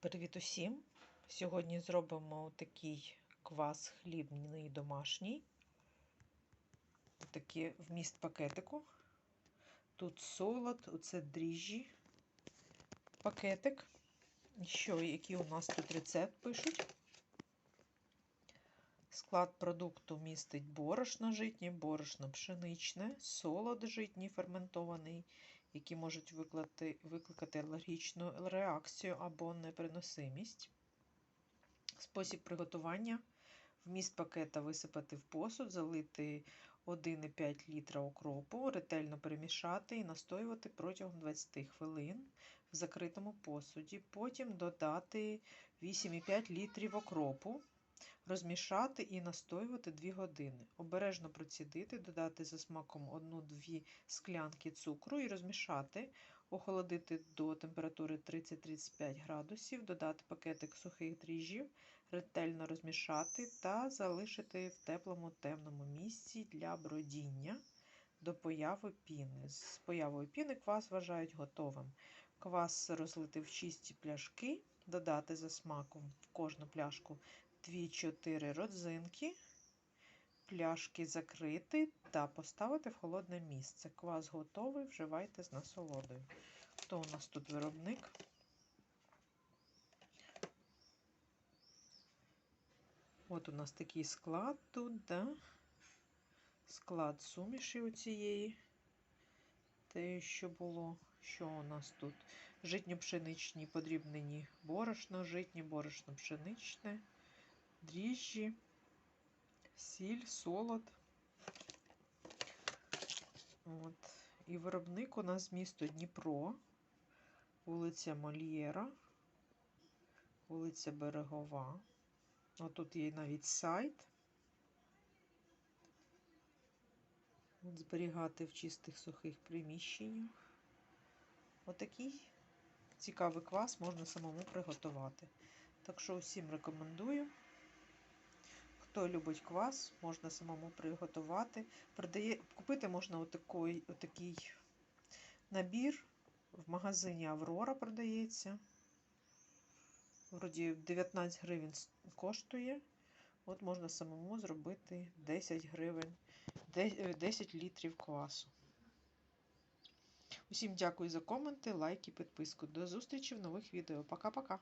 Привіт усім! Сьогодні зробимо такий квас хлібний домашній. Такий вміст пакетику. Тут солод, оце дріжджі, пакетик. Що, який у нас тут рецепт пишуть. Склад продукту містить борошно житнє, борошно пшеничне, солод житній ферментований, які можуть викликати, викликати алергічну реакцію або непереносимість. Спосіб приготування. Вміст пакета висипати в посуд, залити 1,5 літра окропу, ретельно перемішати і настоювати протягом 20 хвилин в закритому посуді. Потім додати 8,5 літрів окропу, розмішати і настоювати 2 години. Обережно процідити, додати за смаком 1-2 склянки цукру і розмішати, охолодити до температури 30-35 градусів, додати пакетик сухих дріжджів, ретельно розмішати та залишити в теплому темному місці для бродіння до появи піни. З появою піни квас вважають готовим. Квас розлити в чисті пляшки, додати за смаком в кожну пляшку 2-4 родзинки, пляшки закрити та поставити в холодне місце. Квас готовий, вживайте з насолодою. Хто у нас тут виробник? От у нас такий склад тут, да? склад суміші у цієї. Те, що було, що у нас тут? Житньо-пшеничні подрібнені борошно, житнє борошно пшеничне, дріжджі, сіль, солод. От. І виробник у нас місто Дніпро, вулиця Мольєра, вулиця Берегова. Отут є навіть сайт. От зберігати в чистих сухих приміщеннях. Отакий цікавий квас можна самому приготувати. Так що усім рекомендую. Хто любить квас, можна самому приготувати. Продає, Купити можна отакий, отакий набір. В магазині Аврора продається. Вроді 19 гривень коштує. От можна самому зробити 10 гривень, 10 літрів квасу. Усім дякую за коменти, лайки, підписку. До зустрічі в нових відео. Пока-пока!